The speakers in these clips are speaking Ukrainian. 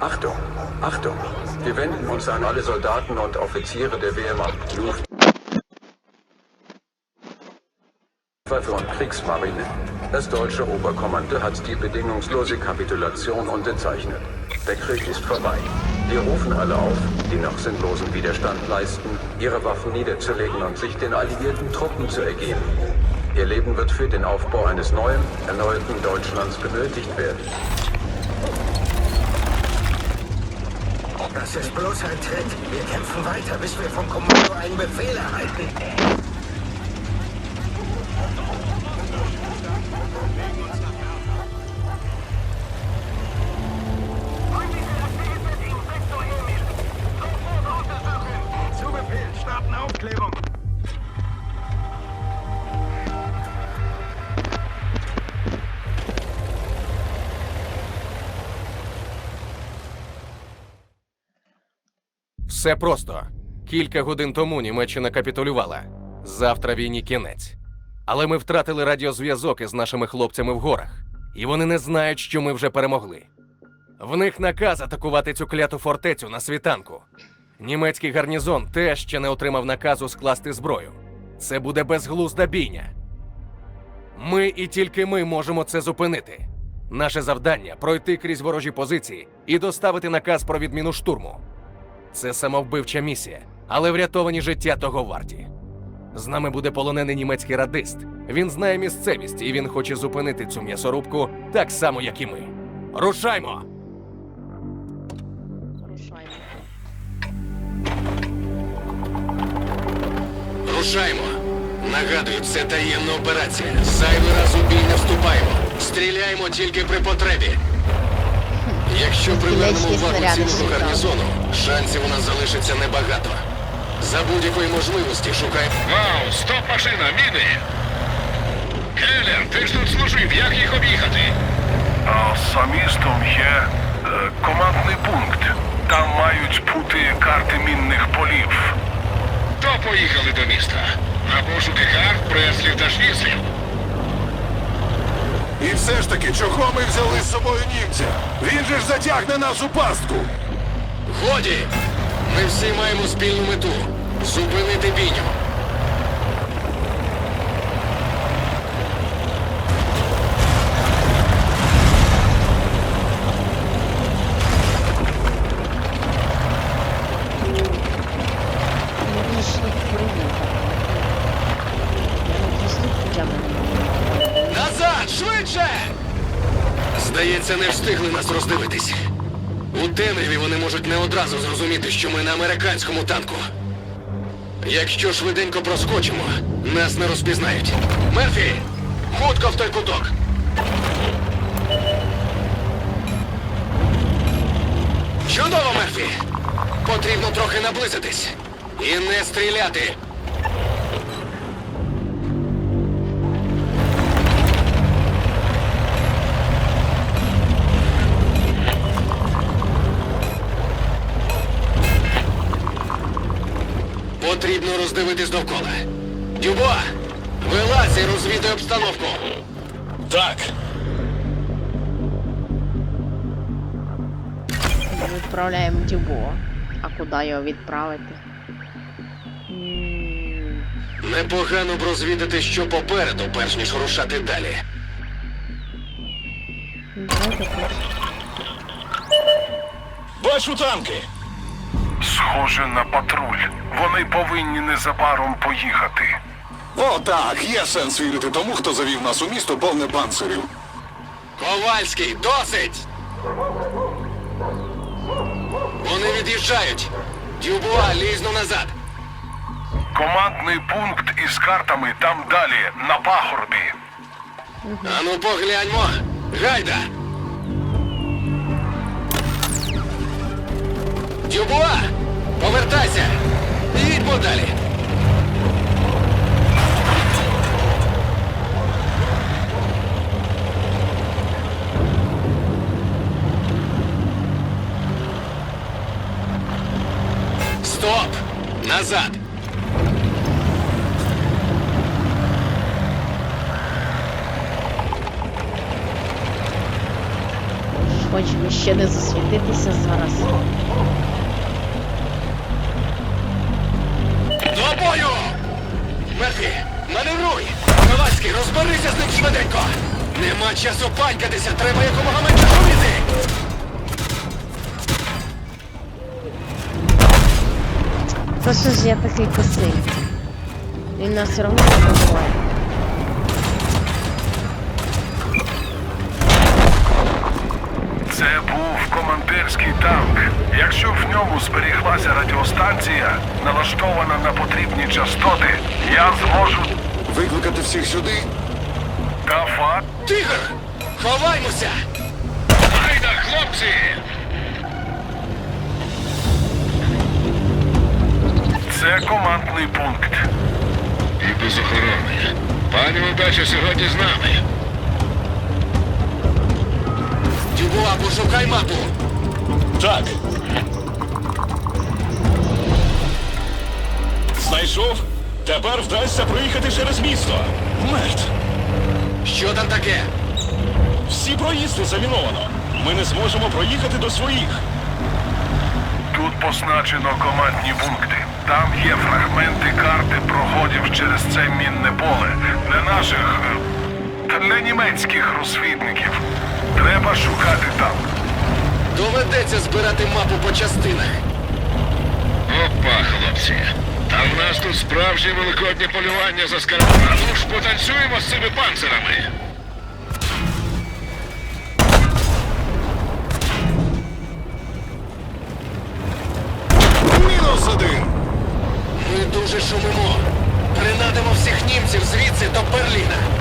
Achtung, Achtung. Wir wenden uns an alle Soldaten und Offiziere der Wehrmacht Luft. Waffe und Kriegsmarine. Das deutsche Oberkommando hat die bedingungslose Kapitulation unterzeichnet. Der Krieg ist vorbei. Wir rufen alle auf, die noch sinnlosen Widerstand leisten, ihre Waffen niederzulegen und sich den alliierten Truppen zu ergeben. Ihr Leben wird für den Aufbau eines neuen, erneuerten Deutschlands benötigt werden. Das ist bloß ein Tritt. Wir kämpfen weiter, bis wir vom Kommando einen Befehl erhalten. Все просто. Кілька годин тому Німеччина капітулювала. Завтра війні кінець. Але ми втратили радіозв'язок із нашими хлопцями в горах, і вони не знають, що ми вже перемогли. В них наказ атакувати цю кляту фортецю на світанку. Німецький гарнізон теж ще не отримав наказу скласти зброю. Це буде безглузда бійня. Ми і тільки ми можемо це зупинити. Наше завдання пройти крізь ворожі позиції і доставити наказ про відміну штурму. Це самовбивча місія, але врятовані життя того варті. З нами буде полонений німецький радист. Він знає місцевість і він хоче зупинити цю м'ясорубку так само, як і ми. Рушаймо! Рушаймо. Рушаймо! Нагадую, це таємна операція. Зайвий раз у бій не вступаємо. Стріляємо тільки при потребі. Якщо привернемо увагу цілого гарнізону, шансів у нас залишиться небагато. За будь-якої можливості шукаємо. Вау, стоп машина, міни! Келлер, ти ж тут служив, як їх об'їхати? А за містом є е, командний пункт. Там мають бути карти мінних полів. То поїхали до міста. На пошуки карт, преслів та шніцлів. І все ж таки, чого ми взяли з собою німця? Він же ж затягне нас у пастку. Годі! Ми всі маємо спільну мету зупинити бійню. Логічних приїхав. Логічних путями. Назад! Швидше! Здається, не встигли нас роздивитись. У темряві вони можуть не одразу зрозуміти, що ми на американському танку. Якщо швиденько проскочимо, нас не розпізнають. Мерфі! Хутко в той куток! Чудово, Мерфі! Потрібно трохи наблизитись. І не стріляти. Потрібно роздивитись довкола. Дюбо! Вилазь і розвідай обстановку. Так. Ми відправляємо Дюбо. А куди його відправити? Непогано б розвідати, що попереду, перш ніж рушати далі. Бачу танки. Схоже на патруль. Вони повинні незабаром поїхати. О, так, є сенс вірити тому, хто завів нас у місто повне панцирів. Ковальський, досить! Вони від'їжджають. Дюбуа, лізну назад. Командний пункт із картами там далі, на пагорбі. Ану погляньмо. Гайда! Дюбуа! Повертайся! Їдьмо далі! Стоп! Назад! Що Хоч би ще не засвітитися зараз. Мерфі, маневруй! Ковальський, розберися з ним швиденько! Нема часу панькатися, треба якомога менше шуміти! Та що ж я такий косий? Він нас все одно не. Був командирський танк. Якщо в ньому зберіглася радіостанція, налаштована на потрібні частоти, я зможу Викликати всіх сюди? та факт. Тигр! Ховаймося! Айда, хлопці! Це командний пункт. І без охорони. Пані удача сьогодні з нами. Дюбуа, пошукай мапу! Так. Знайшов? Тепер вдасться проїхати через місто. Мертв. Що там таке? Всі проїзди заміновано. Ми не зможемо проїхати до своїх. Тут позначено командні пункти. Там є фрагменти карти проходів через це мінне поле для наших е, та для німецьких розвідників. Треба шукати там. Доведеться збирати мапу по частинах. Опа, хлопці. Та в нас тут справжнє великоднє полювання за скарбами. Ну ж потанцюємо з цими панцирами. Мінус один. Ми дуже шумимо. Принадимо всіх німців звідси до Берліна.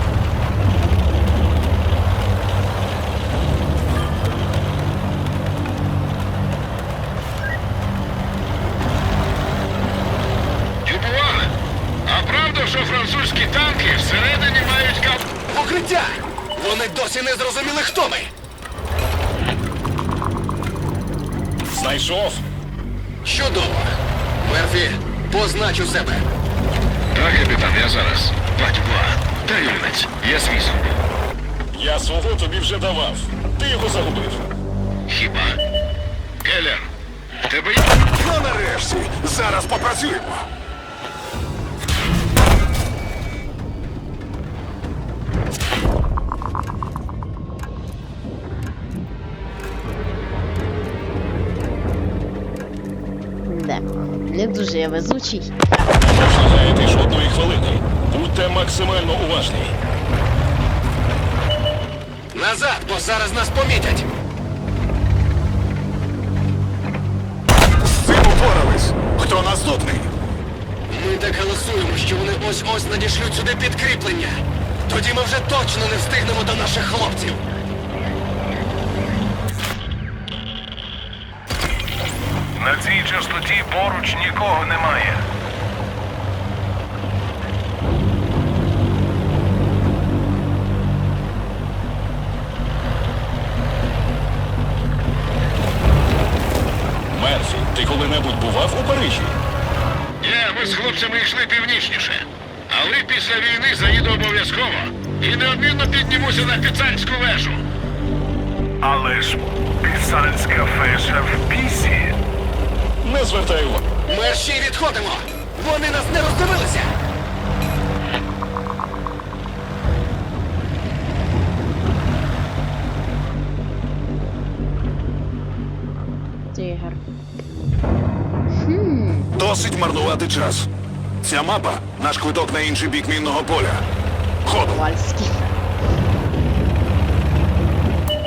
Досі не зрозуміли, хто ми. Знайшов. Чудово. Мерфі, познач у себе. Так, капітан, я зараз. Батюба, дай юнець, я свій зробив. Я свого тобі вже давав. Ти його загубив. Хіба? Келлер, тебе. Ну нарешті. Зараз попрацюємо. Дуже везучий. Не вгадаєте жодної хвилини. Будьте максимально уважні. Назад, бо зараз нас помітять. З цим упорались. Хто наступний? Ми так голосуємо, що вони ось-ось надішлють сюди підкріплення. Тоді ми вже точно не встигнемо до наших хлопців. Цій частоті поруч нікого немає. Мерфі, ти коли-небудь бував у Парижі? Ні, ми з хлопцями йшли північніше. Але після війни заїду обов'язково. І неодмінно піднімуся на Піцанську вежу. Але ж пісанська феша в пісі. Не звертай увагу. Ми ще й відходимо. Вони нас не роздивилися. Тигр. Хм. Досить марнувати час. Ця мапа наш квиток на інший бік мінного поля. Ходу. Ковальський.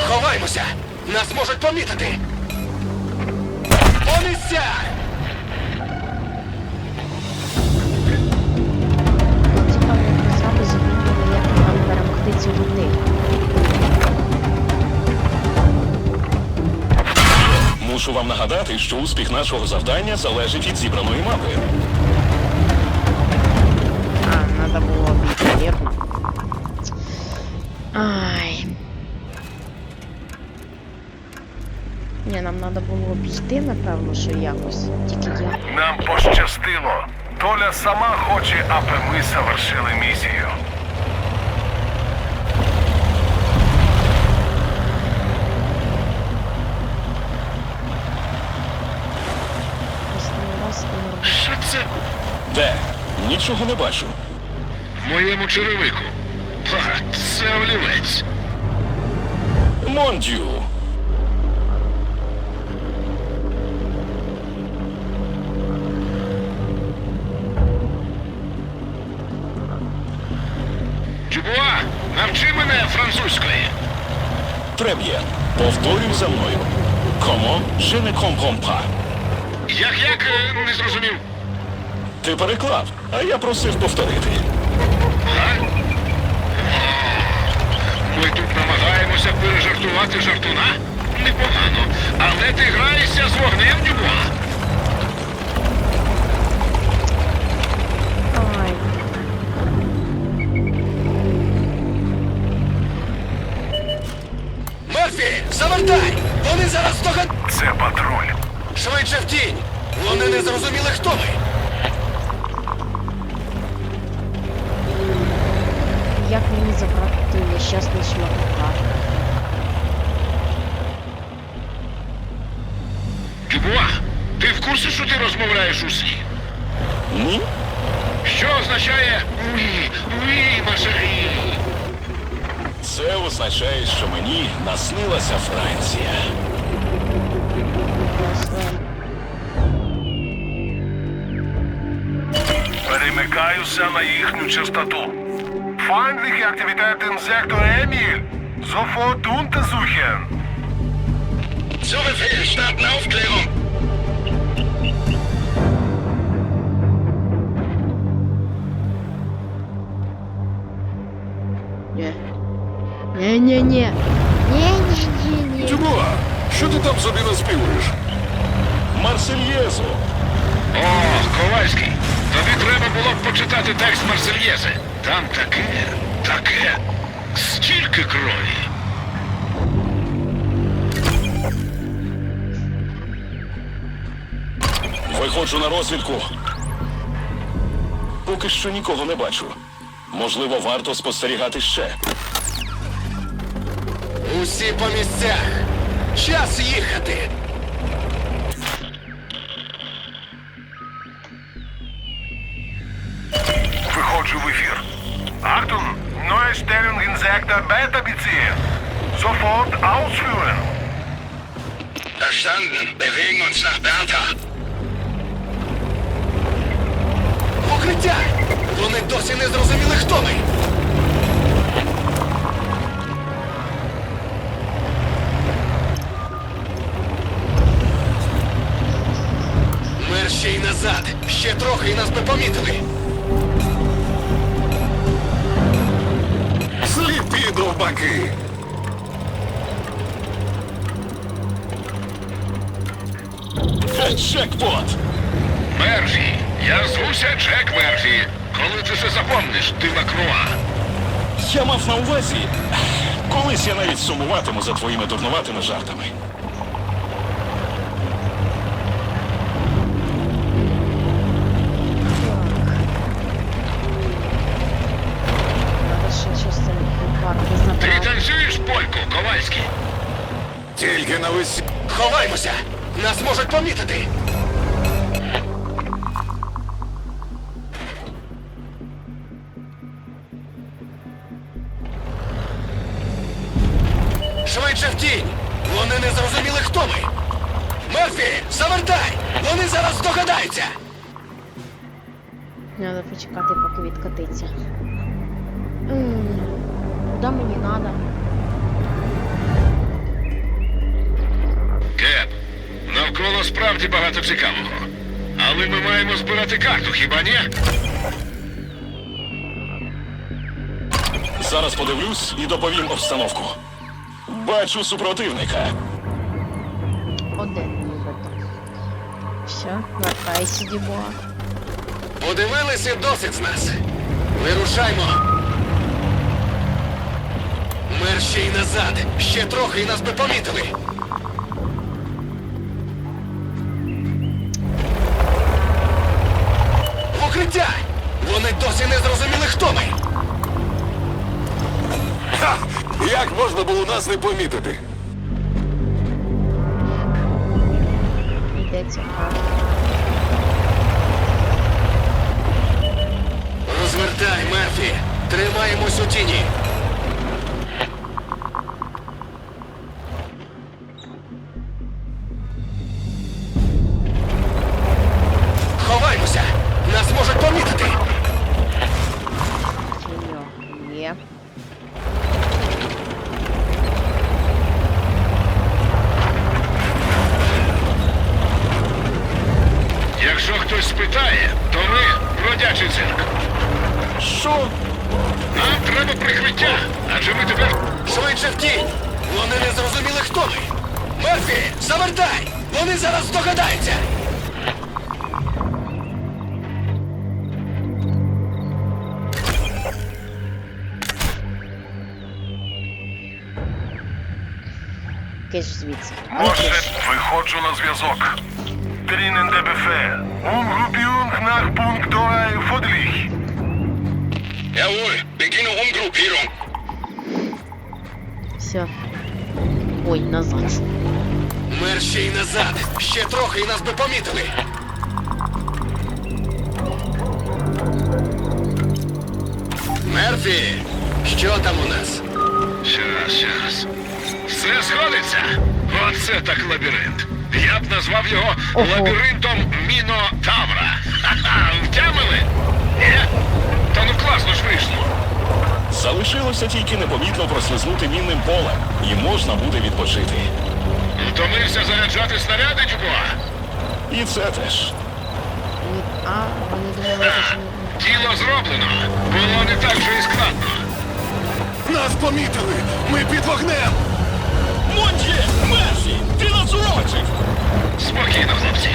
Ховаймося! Нас можуть помітити! Місцях! Цікаво, як як нам перемогти цю. Мушу вам нагадати, що успіх нашого завдання залежить від зібраної мапи. Ні, нам треба було обійти, напевно, що якось. Тільки я. Нам пощастило. Толя сама хоче, аби ми завершили місію. Що це? Де? Нічого не бачу. В моєму черевику. Ба, це олівець. Мондю. Французької. Треб'є. Повторюй за мною. Comment je ne comprends. Як як е, не зрозумів? Ти переклав, а я просив повторити. А? Ми тут намагаємося пережартувати жартуна? Непогано. Але ти граєшся з вогнем, Дюбуа. Мерфі! Вони зараз здогад... Це патруль. Швидше в тінь! Вони не зрозуміли, хто ми! Як мені забрати нещасний шматок? Дюбуа, ти в курсі, що ти розмовляєш у сні? Ні? Що означає «Уї, уї, машарі»? Це означає, що мені наснилася Франція. Перемикаюся на їхню частоту. Feindliche Aktivitäten im Sektor Emil. Sofort untersuchen. Zu Befehl, starten Aufklärung! Ні-ні-ні. Ні-ні-ні-ні. Дюбуа, що ти там собі наспівуєш? Марсельєзу. О, Ковальський, тобі треба було б почитати текст Марсельєзи. Там таке, таке, стільки крові. Виходжу на розвідку. Поки що нікого не бачу. Можливо, варто спостерігати ще. Усі по місцях! Час їхати! Виходжу в ефір. Achtung, neue Stellung in Sektor Beta beziehen. Sofort ausführen. Verstanden. Bewegen uns nach Bertha. Укриття! Вони досі не зрозуміли, хто ми! Ще й назад! Ще трохи і нас би помітили! Сліпі довбаки! Е, Чекпот! Мерфі, я звуся Джек Мерфі. Коли ти це запомниш, ти Макруа. Я мав на увазі. Колись я навіть сумуватиму за твоїми дурнуватими жартами. Тільки на весі. Ховаймося! Нас можуть помітити! Швидше в тінь! Вони не зрозуміли, хто ми! Мерфі, завертай! Вони зараз здогадаються! Надо почекати, поки відкатиться. Куди мені надо? Навколо багато цікавого. Але ми маємо збирати карту, хіба ні? Зараз подивлюсь і доповім обстановку. Бачу супротивника. Один нібито. Все, вертайся, дібуа. Подивилися досить з нас. Вирушаймо. Мер ще й назад. Ще трохи і нас би помітили. Укриття! Вони досі не зрозуміли, хто ми. Ха! Як можна було нас не помітити? Йдеться карта. Мерфі! Тримаємось у тіні! Jawohl, beginne Umgruppierung. Все. Ой, назад. Мер ще й назад. Ще трохи і нас би помітили. Мерфі, що там у нас? Щас, щас. Все сходиться. Оце так лабіринт. Я б назвав його Ого. лабіринтом Мінотавра. Ха-ха, втямили? Ні? Ну класно ж вийшло. Залишилося тільки непомітно прослизнути мінним полем, і можна буде відпочити. Втомився заряджати снаряди, Дюбуа? І це теж. А, вони думали, що. Діло зроблено. Було не так вже і складно. Нас помітили! Ми під вогнем! Монті! Мерфі! Ти надзуровичів! Спокійно, хлопці.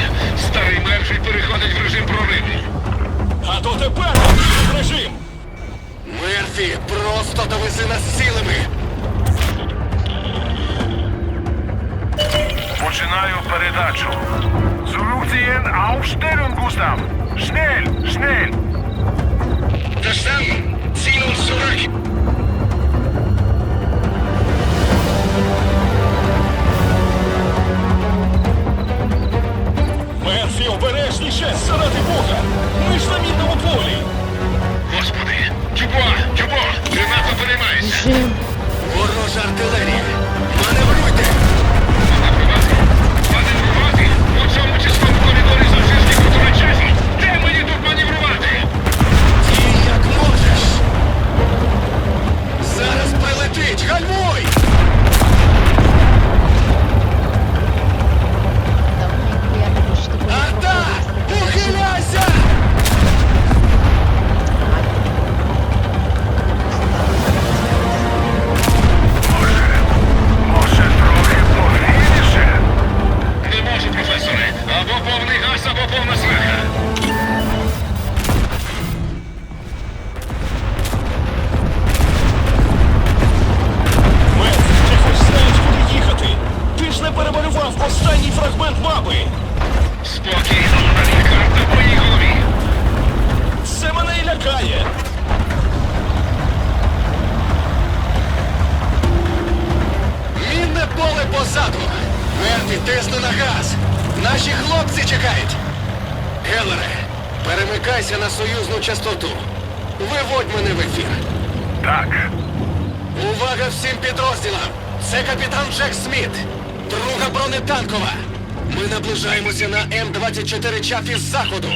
Виводь мене в ефір. Так. Увага всім підрозділам! Це капітан Джек Сміт, друга бронетанкова. Ми наближаємося на М24 чаф із заходу.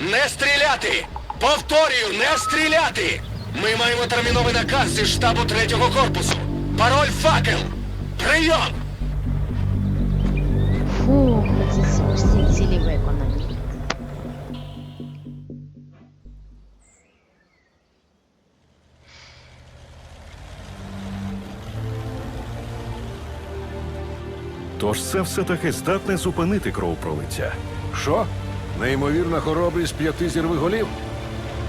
Не стріляти! Повторюю, не стріляти! Ми маємо терміновий наказ зі штабу третього корпусу. Пароль факел! Прийом! Тож це все-таки здатне зупинити кровопролиття. Що? Неймовірна хоробрість п'яти зірвиголів?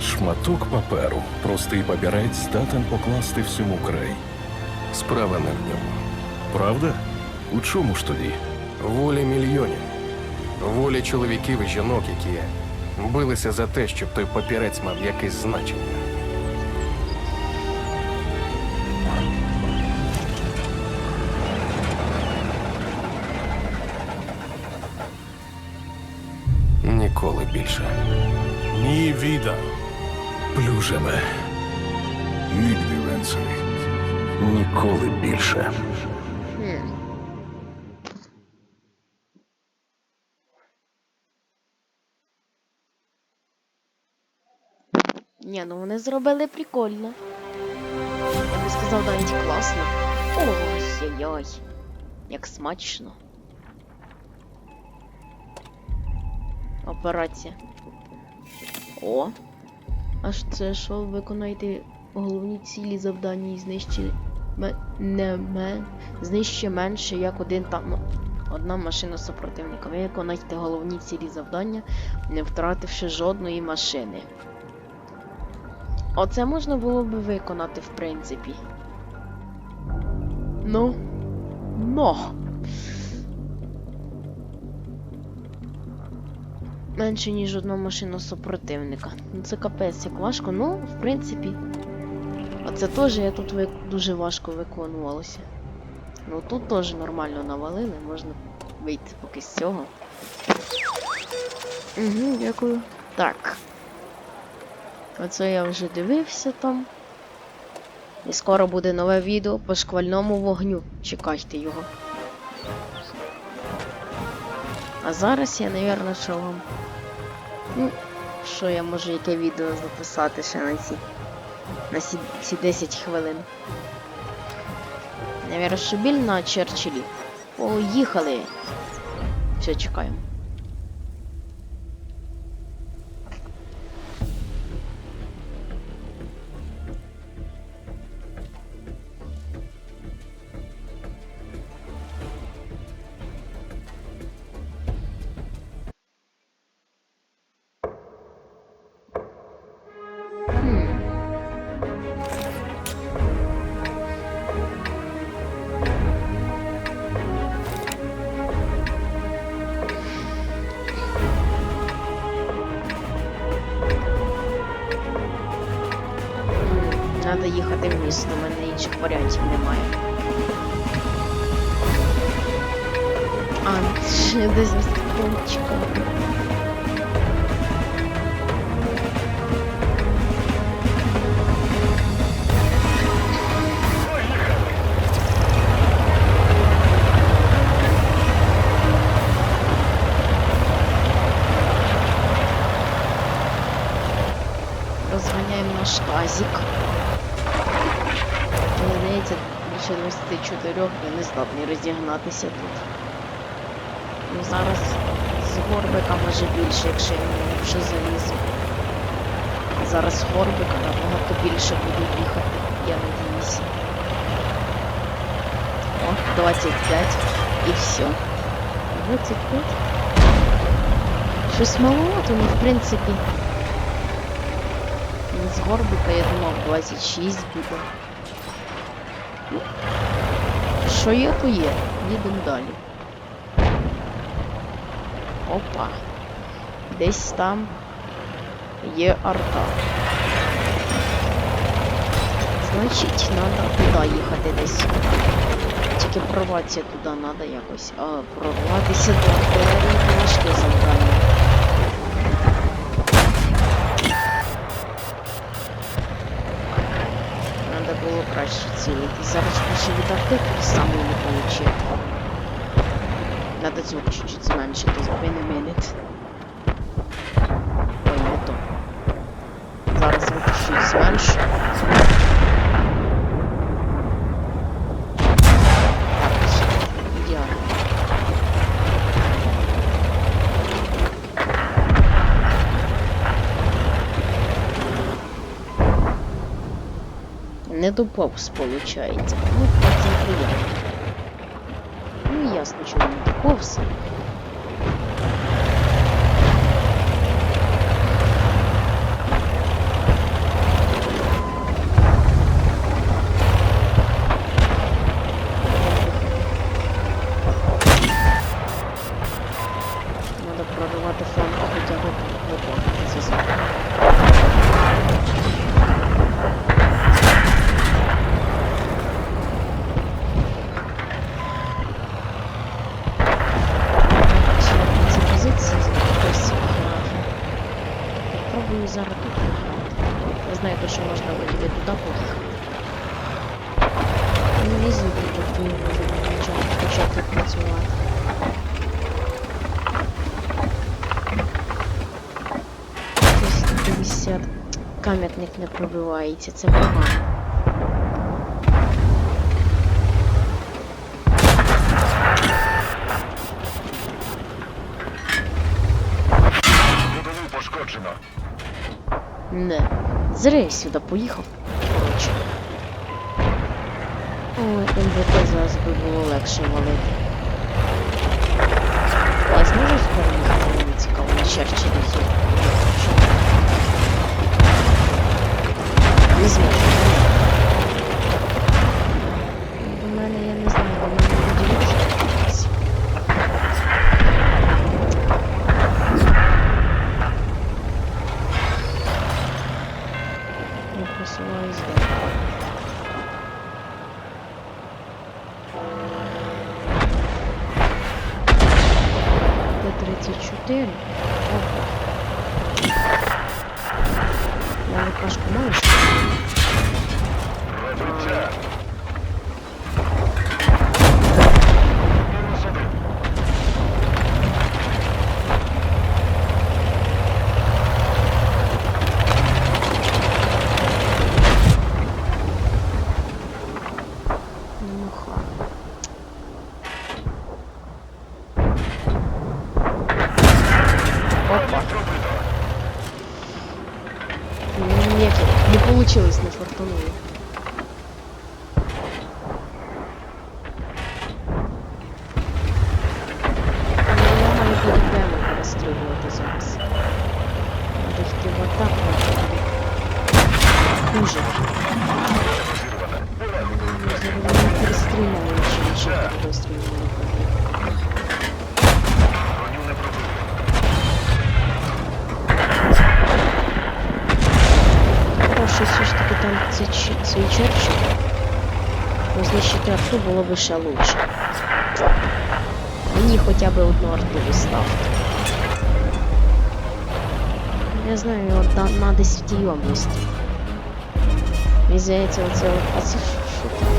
Шматок паперу, простий папірець здатен покласти всьому край. Справа не в ньому. Правда? У чому ж тоді? Волі мільйонів. Волі чоловіків і жінок, які билися за те, щоб той папірець мав якесь значення. Плюс Можемо. Нігде, Венселі. Ніколи більше. Ні, ну вони зробили прикольно. Я би сказав навіть класно. Ой-ой-ой. Як смачно. Операція. О. Аж це що виконайте головні цілі завдання і знищити не мен... знищує менше як один там одна машина супротивника. Виконайте головні цілі завдання, не втративши жодної машини. Оце можна було би виконати, в принципі. Ну. Но. Менше, ніж одна машина супротивника. Ну це капець як важко, ну, в принципі. А це теж я тут ви... дуже важко виконувалося. Ну тут теж нормально навалили, можна вийти поки з цього. Угу, дякую. Так. Оце я вже дивився там. І скоро буде нове відео по шквальному вогню. Чекайте його. А зараз я, напевно, що вам. Ну, що я можу яке відео записати ще на ці. На ці, ці 10 хвилин. Навірно, біль на Черчиллі. Поїхали. Все, чекаємо. Розганяємо наш. Мені здається, більше 24 я не здатний розігнатися тут. Ну зараз з горбика може більше, якщо я не вже залізу. Зараз з горбика набагато більше буду їхати, я надіюся. О, 25 і все. 25. Щось маловато, ну в принципі. Ну, З горбика я думав 26 буде. Ну, Що є, то є. Їдемо далі. Опа. Десь там є арта. Значить, треба туди їхати десь. Тільки прорватися туди треба якось. А прорватися до артилерії важке завдання. Надо було краще цілити. Зараз більше від артилерії саме не получив. Надо звук чуть-чуть зменшити, a minute. Ой, не то. Зараз звук чуть зменшу. Не доповз, получається. Ну, потім приємно. Ну, ясно, чому не доповз. Надо прорвати фланг хоча б виконати це завдання. Чи на цій позиції хтось грає. Попробую зараз тут грати. Я знаю, знаю, то що можна вроді би туди поїхати. Ну, візу тут можемо почати, почати працювати. Ось 50. Кам'ятник не пробивається, це погано. Будову пошкоджено. Не. Зря я сюди поїхав. Коротше. Ой, МВТ зараз би було легше валити. А зможеш переїхати? Мені цікаво, на Черчиллі є. Не зможу. До мене, я не знаю, до мене люди можуть. Я просуваюсь далі. Т-34. Ого. Я Лукашку маєш? Робиться. Мінус один. Не муха. Опа. Ну, Нет, не получилось, не фартануло. Ну, я маю бути прямо перестрілювати зараз. Надо йти в атаку. Хуже. Зараз не перестріляю, чи ще буду стріляти. Броню не пробили. Краще все ж таки там цей, чи- цей черчик. Ну, знищити арту було б ще лучше. Мені хоча б одну арту виставте. Я знаю, от на, на 10 області. Мені здається, оце от. А це що, що там?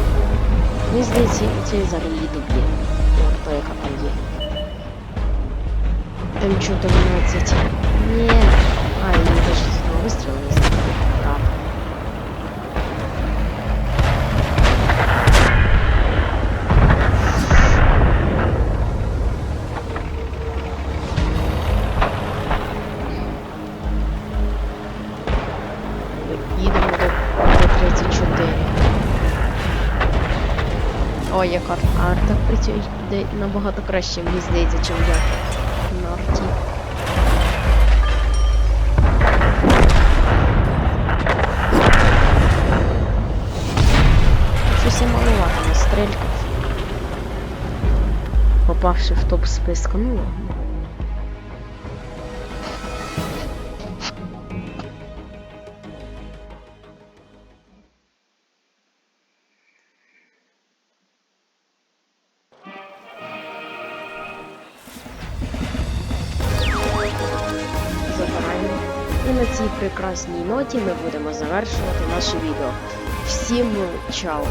Мені здається, це взагалі дублі. Арта, яка там є. Там что-то 12. Ні. А, і мені теж з одного вистрілу не Ой, як арта. А арта працює набагато краще, мені здається, чим я на арті. Щось я маловато настрелькав. Попавши в топ списка, ну ладно. Прекрасній ноті ми будемо завершувати наше відео. Всім чао!